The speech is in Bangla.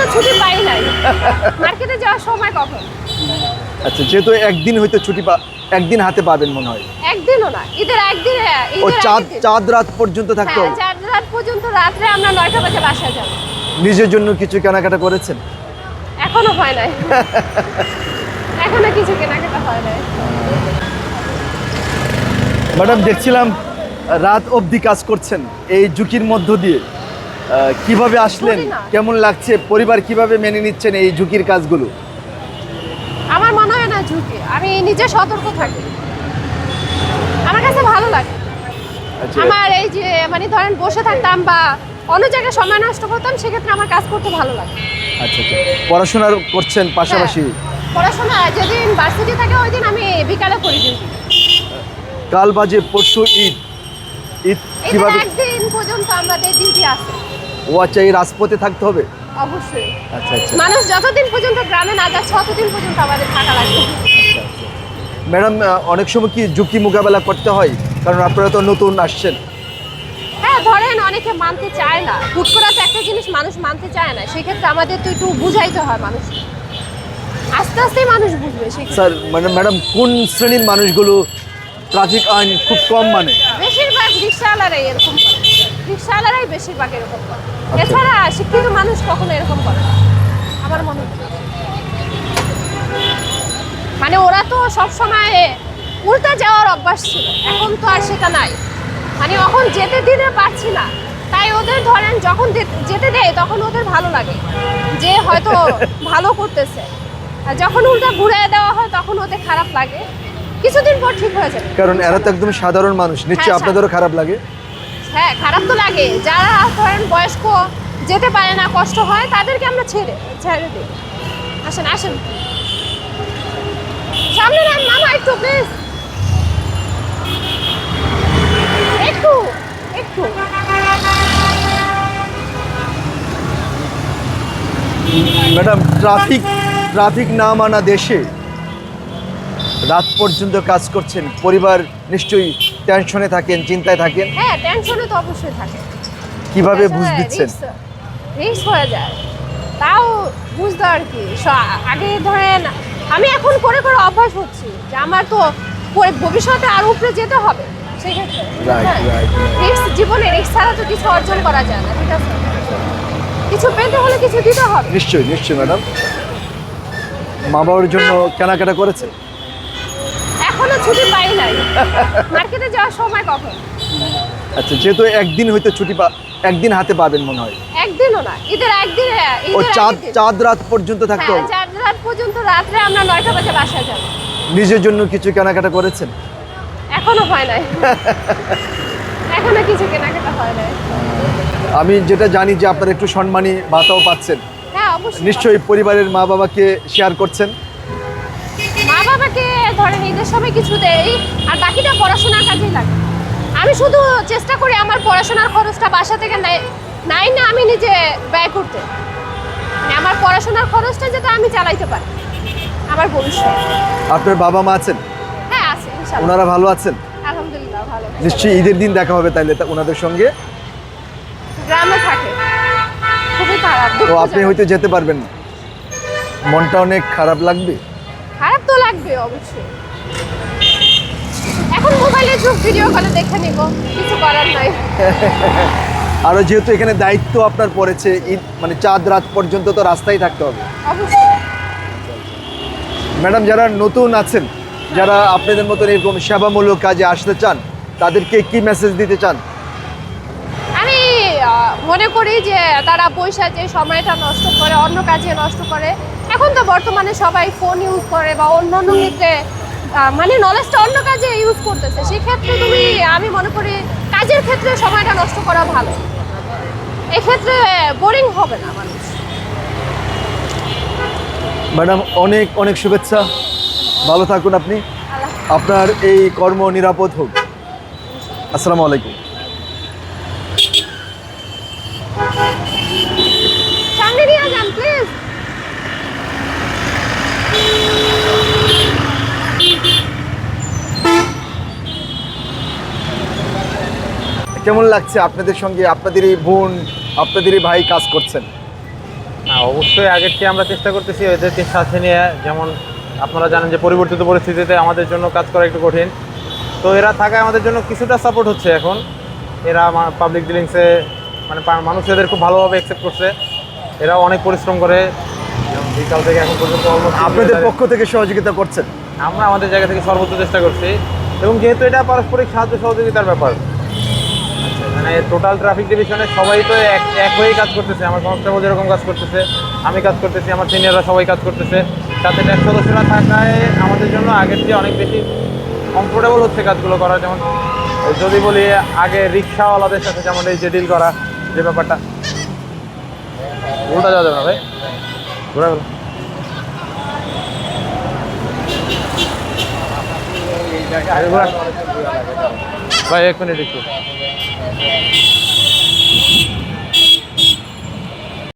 এখনও ছুটি পাই নাই। মার্কেটে যাওয়ার সময় কখন? আচ্ছা যেহেতু একদিন হয়তো ছুটি একদিন হাতে পাবেন মনে হয়। একদিনও না ঈদের একদিনে ও চাঁদ চাঁদ রাত পর্যন্ত থাকতে? হ্যাঁ হবে চার রাত পর্যন্ত রাত্রে আমরা নয়টা বাজে বাসায় যাব। নিজের জন্য কিছু কেনাকাটা করেছেন? এখনও হয় নাই। এখনও কিছু কেনাকাটা হয় নাই। ম্যাডাম দেখছিলাম রাত অবধি কাজ করছেন এই ঝুঁকির মধ্য দিয়ে। কীভাবে আসলেন। কেমন লাগছে? পরিবার কীভাবে মেনে নিচ্ছেন এই ঝুঁকির কাজগুলো? আমার মনে হয় না ঝুঁকি। আমি নিজে সতর্ক থাকি। আমার কাছে ভালো লাগে। আচ্ছা। আমার এই যে মানে ধরেন বসে থাকতাম বা অন্য জায়গায় সময় নষ্ট করতাম সেক্ষেত্রে আমার কাজ করতে ভালো লাগে। আচ্ছা আচ্ছা। পড়াশোনা করছেন পাশাপাশি? হ্যাঁ। পড়াশোনা যেদিন ভার্সিটি থাকে ওই দিন আমি বিকালে করি কাল বাজে পরশু ঈদ। ঈদ কীভাবে একদিন পর্যন্ত আমাদের ডিউটি আছে। ও আচ্ছা এই রাজপথে থাকতে হবে? অবশ্যই। আচ্ছা আচ্ছা। মানুষ যতদিন পর্যন্ত গ্রামে না যাচ্ছে ততদিন পর্যন্ত আমাদের থাকা লাগবে ম্যাডাম অনেক সময় কি ঝুঁকি মোকাবেলা করতে হয়? কারণ আপনারা তো নতুন আসছেন। হ্যাঁ ধরেন অনেকে মানতে চায় না। হুট করে তো একটা জিনিস মানুষ মানতে চায় না। সেক্ষেত্রে আমাদের তো একটু বুঝাইতে হয় মানুষ। আস্তে মানুষ বুঝবে স্যার মানে ম্যাডাম কোন শ্রেণির মানুষগুলো ট্রাফিক আইন খুব কম মানে? বেশিরভাগ রিক্সাওয়ালারাই এরকম রিক্সাওয়ালারাই বেশিরভাগ এরকম করে। আচ্ছা। এছাড়া শিক্ষিত মানুষ কখনো এরকম করে না। আমার মনে হয়। মানে ওরা তো সব সময় উল্টা যাওয়ার অভ্যাস ছিল। এখন তো আর সেটা নাই। মানে এখন যেতে দিতে পারছি না। তাই ওদের ধরেন যখন যেতে দেয় তখন ওদের ভালো লাগে। যে হয়তো ভালো করতেছে। আর যখন উল্টা ঘুরে দেওয়া হয় তখন ওদের খারাপ লাগে। কিছুদিন পর ঠিক হয়ে যাবে। কারণ এরা তো একদম সাধারণ মানুষ। নিশ্চয়ই হ্যাঁ, আপনাদেরও খারাপ লাগে। হ্যাঁ খারাপ তো লাগে। যারা ধরেন বয়স্ক, যেতে পারে না, কষ্ট হয়, তাদেরকে আমরা ছেড়ে ছেড়ে দিই। আসেন আসেন। সামনে নেন মামা, একটু প্লিজ একটু একটু। ম্যাডাম, ট্রাফিক ট্রাফিক না মানা দেশে রাত পর্যন্ত কাজ করছেন, পরিবার নিশ্চয়ই টেনশনে থাকেন চিন্তায় থাকেন? হ্যাঁ টেনশনে তো অবশ্যই থাকে কীভাবে বুঝ দিচ্ছেন? রিস্ক হয়ে যায়। তাও বুঝতে আর কি আগে ধরেন আমি এখন করে করে অভ্যাস হচ্ছি যে আমার তো পরে ভবিষ্যতে আর উপরে যেতে হবে সেক্ষেত্রে. রিস্ক জীবনে রিস্ক ছাড়া তো কিছু অর্জন করা যায় না ঠিক আছে? কিছু পেতে হলে কিছু দিতে হবে। নিশ্চয়ই নিশ্চয়ই ম্যাডাম। মা বাবার জন্য কেনাকাটা করেছে এখনও ছুটি পাই নাই। মার্কেটে যাওয়ার সময় কখন? আচ্ছা যেহেতু একদিন হয়তো ছুটি পা একদিন হাতে পাবেন মনে হয়। একদিনও না ঈদের একদিনে ও চাঁদ চাঁদ রাত পর্যন্ত থাকতে হ্যাঁ হবে। চার রাত পর্যন্ত রাত্রে আমরা নয়টা বাজে বাসায় যাব। নিজের জন্য কিছু কেনাকাটা করেছেন? এখনও হয় নাই। এখনও কিছু কেনাকাটা হয় নাই। আমি যেটা জানি যে আপনারা একটু সম্মানী ভাতাও পাচ্ছেন। হ্যাঁ অবশ্যই নিশ্চয়ই পরিবারের মা বাবাকে শেয়ার করছেন। বাবাকে ধরেন ঈদের সময় কিছু দেই আর বাকিটা পড়াশোনার কাজেই লাগে। আমি শুধু চেষ্টা করি আমার পড়াশোনার খরচটা বাসা থেকে নাই না আমি নিজে ব্যয় করতে। মানে আমার পড়াশোনার খরচটা যেটা আমি চালাইতে পারি আমার ভবিষ্যৎ। আপনার বাবা মা আছেন? হ্যাঁ আছে ইনশাআল্লাহ। ওনারা ভালো আছেন? আলহামদুলিল্লাহ ভালো। নিশ্চয়ই ঈদের দিন দেখা হবে তাইলে তা- ওনাদের সঙ্গে? গ্রামে থাকে। খুবই খারাপ তো আপনি। হয়তো যেতে পারবেন না। মনটা অনেক খারাপ লাগবে? তো লাগবে অবশ্যই। এখন মোবাইলে যুগ ভিডিও কলে দেখে নিব কিছু করার নাই। আরও যেহেতু এখানে দায়িত্ব আপনার পড়েছে ঈদ মানে চাঁদ রাত পর্যন্ত তো রাস্তায় থাকতে হবে। ম্যাডাম যারা নতুন আছেন যারা আপনাদের মতন এরকম সেবামূলক কাজে আসতে চান তাদেরকে কি মেসেজ দিতে চান? আমি মনে করি যে তারা পয়সা যে সময়টা নষ্ট করে অন্য কাজে নষ্ট করে এখন তো বর্তমানে সবাই ফোন ইউজ করে বা অন্য অন্য ক্ষেত্রে মানে নলেজটা অন্য কাজে ইউজ করতেছে। সেক্ষেত্রে তুমি আমি মনে করি কাজের ক্ষেত্রে সময়টা নষ্ট করা ভালো। এক্ষেত্রে বোরিং হবে না মানুষ। ম্যাডাম অনেক অনেক শুভেচ্ছা। ভালো থাকুন আপনি। আপনার এই কর্ম নিরাপদ হোক। আসসালামু আলাইকুম সামনে নিয়ে যান প্লিজ কেমন লাগছে আপনাদের সঙ্গে? আপনাদের এই বোন আপনাদের এই ভাই কাজ করছেন? না হ্যাঁ অবশ্যই আগের চেয়ে আমরা চেষ্টা করতেছি এদেরকে সাথে নিয়ে। যেমন আপনারা জানেন যে পরিবর্তিত পরিস্থিতিতে আমাদের জন্য কাজ করা একটু কঠিন। তো এরা থাকায় আমাদের জন্য কিছুটা সাপোর্ট হচ্ছে এখন। এরা পাবলিক ডিলিংসে মানে মানুষ এদের খুব ভালোভাবে অ্যাকসেপ্ট করছে। এরা অনেক পরিশ্রম করে। বিকাল থেকে এখন পর্যন্ত আপনাদের পক্ষ থেকে সহযোগিতা করছেন? আমরা আমাদের জায়গা থেকে সর্বোচ্চ চেষ্টা করছি। এবং যেহেতু এটা পারস্পরিক সাহায্য সহযোগিতার ব্যাপার মানে টোটাল ট্রাফিক ডিভিশনে সবাই তো এক এক হয়েই কাজ করতেছে। আমার কনস্টেবল যেরকম কাজ করতেছে, আমি কাজ করতেছি, আমার সিনিয়ররা সবাই কাজ করতেছে। সাথে ট্যাক্স সদস্যরা থাকায় আমাদের জন্য আগের চেয়ে অনেক বেশি কমফোর্টেবল হচ্ছে কাজগুলো করা। যেমন যদি বলি আগে রিক্সাওয়ালাদের সাথে যেমন এই যে ডিল করা, যে ব্যাপারটা। উল্টা যাওয়া যাবে না ভাই। ঘোরা গেল ভাই এক মিনিট একটু।